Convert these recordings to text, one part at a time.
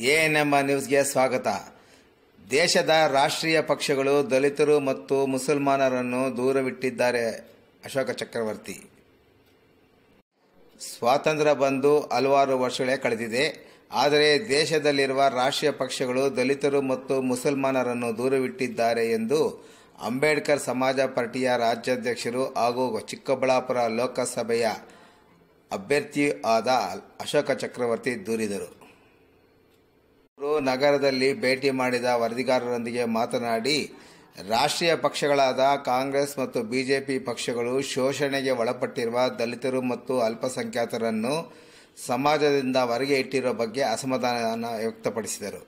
ANM ನ್ಯೂಸ್ಗೆ ಸ್ವಾಗತ. ದೇಶದ ರಾಷ್ಟ್ರೀಯ ಪಕ್ಷಗಳು ದಲಿತರು ಮತ್ತು ಮುಸಲ್ಮಾನರನ್ನು ದೂರವಿಟ್ಟಿದ್ದಾರೆ. ಅಶೋಕ ಚಕ್ರವರ್ತಿ. ಸ್ವಾತಂತ್ರ್ಯ ಬಂದು ಹಲವಾರು ವರ್ಷಗಳೇ ಕಳೆದಿದೆ. ಆದರೆ ದೇಶದಲ್ಲಿರುವ ರಾಷ್ಟ್ರೀಯ ಪಕ್ಷಗಳು ದಲಿತರು ಮತ್ತು ಮುಸಲ್ಮಾನರನ್ನು ದೂರವಿಟ್ಟಿದ್ದಾರೆ ಎಂದು ಅಂಬೇಡ್ಕರ್ ಸಮಾಜ ಪಾರ್ಟಿಯ ರಾಜ್ಯಾಧ್ಯಕ್ಷರು ಹಾಗೂ ಚಿಕ್ಕಬಳ್ಳಾಪುರ ಲೋಕಸಭೆಯ ಅಭ್ಯರ್ಥಿ ಆದ ಅಶೋಕ ಚಕ್ರವರ್ತಿ ದೂರಿದರು. ಅವರು ನಗರದಲ್ಲಿ ಭೇಟಿ ಮಾಡಿದ ವರದಿಗಾರರೊಂದಿಗೆ ಮಾತನಾಡಿ, ರಾಷ್ಟ್ರೀಯ ಪಕ್ಷಗಳಾದ ಕಾಂಗ್ರೆಸ್ ಮತ್ತು ಬಿಜೆಪಿ ಪಕ್ಷಗಳು ಶೋಷಣೆಗೆ ಒಳಪಟ್ಟಿರುವ ದಲಿತರು ಮತ್ತು ಅಲ್ಪಸಂಖ್ಯಾತರನ್ನು ಸಮಾಜದಿಂದ ಹೊರಗೆ ಇಟ್ಟಿರುವ ಬಗ್ಗೆ ಅಸಮಾಧಾನ ವ್ಯಕ್ತಪಡಿಸಿದರು.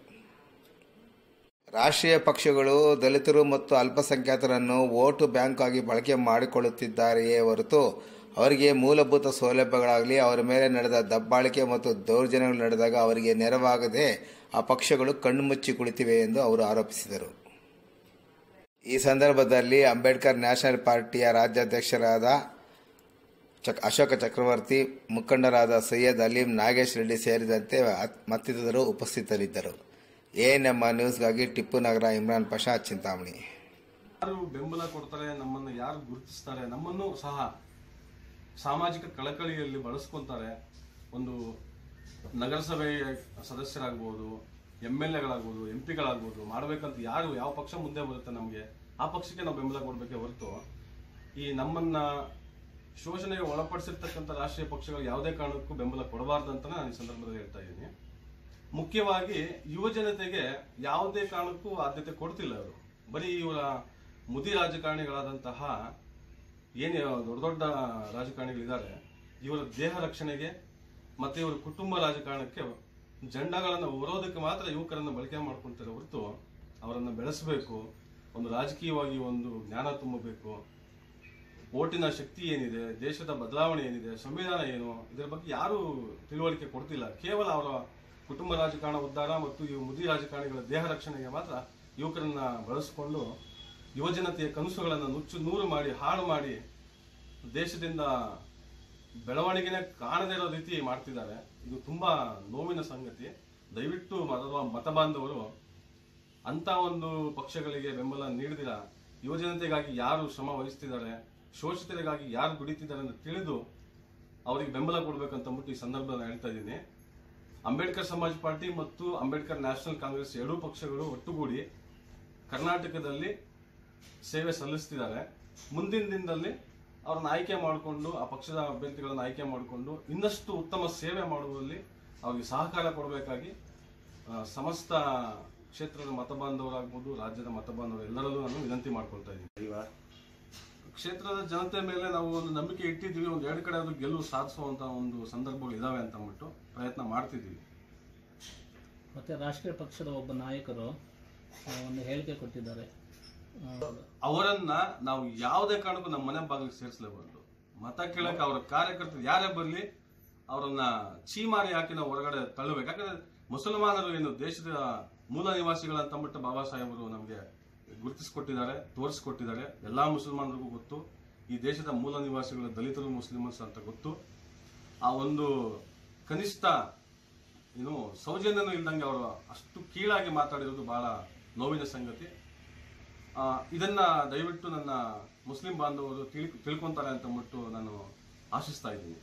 ರಾಷ್ಟ್ರೀಯ ಪಕ್ಷಗಳು ದಲಿತರು ಮತ್ತು ಅಲ್ಪಸಂಖ್ಯಾತರನ್ನು ವೋಟು ಬ್ಯಾಂಕ್ ಆಗಿ ಬಳಕೆ ಮಾಡಿಕೊಳ್ಳುತ್ತಿದ್ದಾರೆಯೇ ಹೊರತು ಅವರಿಗೆ ಮೂಲಭೂತ ಸೌಲಭ್ಯಗಳಾಗಲಿ, ಅವರ ಮೇಲೆ ನಡೆದ ದಬ್ಬಾಳಿಕೆ ಮತ್ತು ದೌರ್ಜನ್ಯಗಳು ನಡೆದಾಗ ಅವರಿಗೆ ನೆರವಾಗದೆ ಆ ಪಕ್ಷಗಳು ಕಣ್ಣುಮುಚ್ಚಿ ಕುಳಿತಿವೆ ಎಂದು ಅವರು ಆರೋಪಿಸಿದರು. ಈ ಸಂದರ್ಭದಲ್ಲಿ ಅಂಬೇಡ್ಕರ್ ನ್ಯಾಷನಲ್ ಪಾರ್ಟಿಯ ರಾಜ್ಯಾಧ್ಯಕ್ಷರಾದ ಚಕ್ ಅಶೋಕ ಚಕ್ರವರ್ತಿ, ಮುಖಂಡರಾದ ಸೈಯದ್ ಅಲೀಂ ನಾಗೇಶ್ ರೆಡ್ಡಿ ಸೇರಿದಂತೆ ಮತ್ತಿತರರು ಉಪಸ್ಥಿತರಿದ್ದರು. ಎಎನ್ಎಂ ನ್ಯೂಸ್ಗಾಗಿ ಟಿಪ್ಪು ನಗರ ಇಮ್ರಾನ್ ಪಶಾ ಚಿಂತಾಮಣಿ. ಯಾರು ಬೆಂಬಲ ಕೊಡ್ತಾರೆ, ನಮ್ಮನ್ನು ಯಾರು ಗುರುತಿಸ್ತಾರೆ, ನಮ್ಮನ್ನು ಸಹ ಸಾಮಾಜಿಕ ಕಳಕಳಿಯಲ್ಲಿ ಬಳಸ್ಕೊತಾರೆ. ಒಂದು ನಗರಸಭೆ ಸದಸ್ಯರಾಗ್ಬೋದು ಎಂ ಎಲ್ ಎಗಳಾಗ್ಬೋದು, ಎಂ ಪಿಗಳಾಗ್ಬೋದು, ಮಾಡಬೇಕಂತ ಯಾರು ಯಾವ ಪಕ್ಷ ಮುಂದೆ ಬರುತ್ತೆ ನಮಗೆ, ಆ ಪಕ್ಷಕ್ಕೆ ನಾವು ಬೆಂಬಲ ಕೊಡಬೇಕೆ ಹೊರತು, ಈ ನಮ್ಮನ್ನ ಶೋಷಣೆಗೆ ಒಳಪಡಿಸಿರ್ತಕ್ಕಂಥ ರಾಷ್ಟ್ರೀಯ ಪಕ್ಷಗಳು ಯಾವುದೇ ಕಾರಣಕ್ಕೂ ಬೆಂಬಲ ಕೊಡಬಾರ್ದು ಅಂತ ನಾನು ಈ ಸಂದರ್ಭದಲ್ಲಿ ಹೇಳ್ತಾ ಇದ್ದೀನಿ. ಮುಖ್ಯವಾಗಿ ಯುವ ಜನತೆಗೆ ಯಾವುದೇ ಕಾರಣಕ್ಕೂ ಆದ್ಯತೆ ಕೊಡ್ತಿಲ್ಲ ಅವರು ಬರೀ ಇವರ ಮುದಿ ರಾಜಕಾರಣಿಗಳಾದಂತಹ ಏನು ದೊಡ್ಡ ದೊಡ್ಡ ರಾಜಕಾರಣಿಗಳಿದ್ದಾರೆ, ಇವರ ದೇಹ ರಕ್ಷಣೆಗೆ ಮತ್ತೆ ಇವರ ಕುಟುಂಬ ರಾಜಕಾರಣಕ್ಕೆ ಜಂಡಗಳನ್ನು ಓರೋದಕ್ಕೆ ಮಾತ್ರ ಯುವಕರನ್ನು ಬಳಕೆ ಮಾಡ್ಕೊಳ್ತಾರೆ ಹೊರತು ಅವರನ್ನು ಬೆಳೆಸಬೇಕು, ಒಂದು ರಾಜಕೀಯವಾಗಿ ಒಂದು ಜ್ಞಾನ ತುಂಬಬೇಕು. ಓಟಿನ ಶಕ್ತಿ ಏನಿದೆ, ದೇಶದ ಬದಲಾವಣೆ ಏನಿದೆ, ಸಂವಿಧಾನ ಏನು, ಇದರ ಬಗ್ಗೆ ಯಾರೂ ತಿಳುವಳಿಕೆ ಕೊಡ್ತಿಲ್ಲ. ಕೇವಲ ಅವರ ಕುಟುಂಬ ರಾಜಕಾರಣ ಉದ್ಧಾರ ಮತ್ತು ಈ ಮುದಿ ರಾಜಕಾರಣಿಗಳ ದೇಹ ರಕ್ಷಣೆಗೆ ಮಾತ್ರ ಯುವಕರನ್ನು ಬಳಸಿಕೊಂಡು ಯುವಜನತೆಯ ಕನಸುಗಳನ್ನು ನುಚ್ಚು ನೂರು ಮಾಡಿ, ಹಾಳು ಮಾಡಿ ದೇಶದಿಂದ ಬೆಳವಣಿಗೆನೆ ಕಾಣದೇ ಇರೋ ರೀತಿ ಮಾಡ್ತಿದ್ದಾರೆ. ಇದು ತುಂಬಾ ನೋವಿನ ಸಂಗತಿ. ದಯವಿಟ್ಟು ಅಥವಾ ಮತ ಬಾಂಧವರು ಅಂತ ಒಂದು ಪಕ್ಷಗಳಿಗೆ ಬೆಂಬಲ ನೀಡಿದಿರ? ಯುವಜನತೆಗಾಗಿ ಯಾರು ಶ್ರಮ ವಹಿಸ್ತಿದ್ದಾರೆ? ಶೋಷಿತರಿಗಾಗಿ ಯಾರು ದುಡಿತಿದ್ದಾರೆ ಅಂತ ತಿಳಿದು ಅವರಿಗೆ ಬೆಂಬಲ ಕೊಡಬೇಕಂತ ಮುಟ್ಟಿ ಈ ಸಂದರ್ಭದಲ್ಲಿ ಹೇಳ್ತಾ ಇದ್ದೀನಿ. ಅಂಬೇಡ್ಕರ್ ಸಮಾಜ್ ಪಾರ್ಟಿ ಮತ್ತು ಅಂಬೇಡ್ಕರ್ ನ್ಯಾಷನಲ್ ಕಾಂಗ್ರೆಸ್ ಎರಡೂ ಪಕ್ಷಗಳು ಒಟ್ಟುಗೂಡಿ ಕರ್ನಾಟಕದಲ್ಲಿ ಸೇವೆ ಸಲ್ಲಿಸ್ತಿದ್ದಾರೆ. ಮುಂದಿನ ದಿನದಲ್ಲಿ ಅವ್ರನ್ನ ಆಯ್ಕೆ ಮಾಡಿಕೊಂಡು ಆ ಪಕ್ಷದ ಅಭ್ಯರ್ಥಿಗಳನ್ನು ಆಯ್ಕೆ ಮಾಡಿಕೊಂಡು ಇನ್ನಷ್ಟು ಉತ್ತಮ ಸೇವೆ ಮಾಡುವಲ್ಲಿ ಅವರಿಗೆ ಸಹಕಾರ ಕೊಡಬೇಕಾಗಿ ಆ, ಸಮಸ್ತ ಕ್ಷೇತ್ರದ ಮತ ಬಾಂಧವರಾಗ್ಬೋದು ರಾಜ್ಯದ ಮತ ಬಾಂಧವರು ಎಲ್ಲರಲ್ಲೂ ನಾನು ವಿನಂತಿ ಮಾಡ್ಕೊಳ್ತಾ ಇದ್ದೀನಿ. ಕ್ಷೇತ್ರದ ಜನತೆ ಮೇಲೆ ನಾವು ಒಂದು ನಂಬಿಕೆ ಇಟ್ಟಿದ್ದೀವಿ ಒಂದು ಎರಡು ಕಡೆ ಅದು ಗೆಲುವು ಸಾಧಿಸುವಂತ ಒಂದು ಸಂದರ್ಭಗಳು ಇದಾವೆ ಅಂತ ಅಂದ್ಬಿಟ್ಟು ಪ್ರಯತ್ನ ಮಾಡ್ತಿದ್ದೀವಿ. ಮತ್ತೆ ರಾಷ್ಟ್ರೀಯ ಪಕ್ಷದ ಒಬ್ಬ ನಾಯಕರು ಒಂದು ಹೇಳಿಕೆ ಕೊಟ್ಟಿದ್ದಾರೆ. ಅವರನ್ನ ನಾವು ಯಾವುದೇ ಕಾರಣಕ್ಕೂ ನಮ್ಮ ಮನೆ ಬಾಗಿಲಿಗೆ ಸೇರಿಸಲೇಬಾರ್ದು. ಮತ ಕೇಳಕ್ಕೆ ಅವರ ಕಾರ್ಯಕರ್ತರು ಯಾರೇ ಬರಲಿ, ಅವರನ್ನ ಚೀಮಾರಿ ಹಾಕಿ ನಾವು ಹೊರಗಡೆ ತಳ್ಳಬೇಕು. ಯಾಕಂದ್ರೆ ಮುಸಲ್ಮಾನರು ಏನು ದೇಶದ ಮೂಲ ನಿವಾಸಿಗಳಂತ ಮಟ್ಟ ಬಾಬಾ ಸಾಹೇಬರು ನಮಗೆ ಗುರುತಿಸಿಕೊಟ್ಟಿದ್ದಾರೆ, ತೋರಿಸಿಕೊಟ್ಟಿದ್ದಾರೆ. ಎಲ್ಲಾ ಮುಸಲ್ಮಾನರಿಗೂ ಗೊತ್ತು. ಈ ದೇಶದ ಮೂಲ ನಿವಾಸಿಗಳು ದಲಿತರು ಮುಸ್ಲಿಮನ್ಸ್ ಅಂತ ಗೊತ್ತು. ಆ ಒಂದು ಕನಿಷ್ಠ ಏನು ಸೌಜನ್ಯನೂ ಇಲ್ದಂಗೆ ಅವರು ಅಷ್ಟು ಕೀಳಾಗಿ ಮಾತಾಡಿರೋದು ಬಹಳ ನೋವಿನ ಸಂಗತಿ. ಇದನ್ನ ದಯವಿಟ್ಟು ನನ್ನ ಮುಸ್ಲಿಂ ಬಾಂಧವರು ತಿಳ್ ತಿಳ್ಕೊಂತಾರೆ ಅಂತ ಅಂದ್ಬಿಟ್ಟು ನಾನು ಆಶಿಸ್ತಾ ಇದ್ದೀನಿ.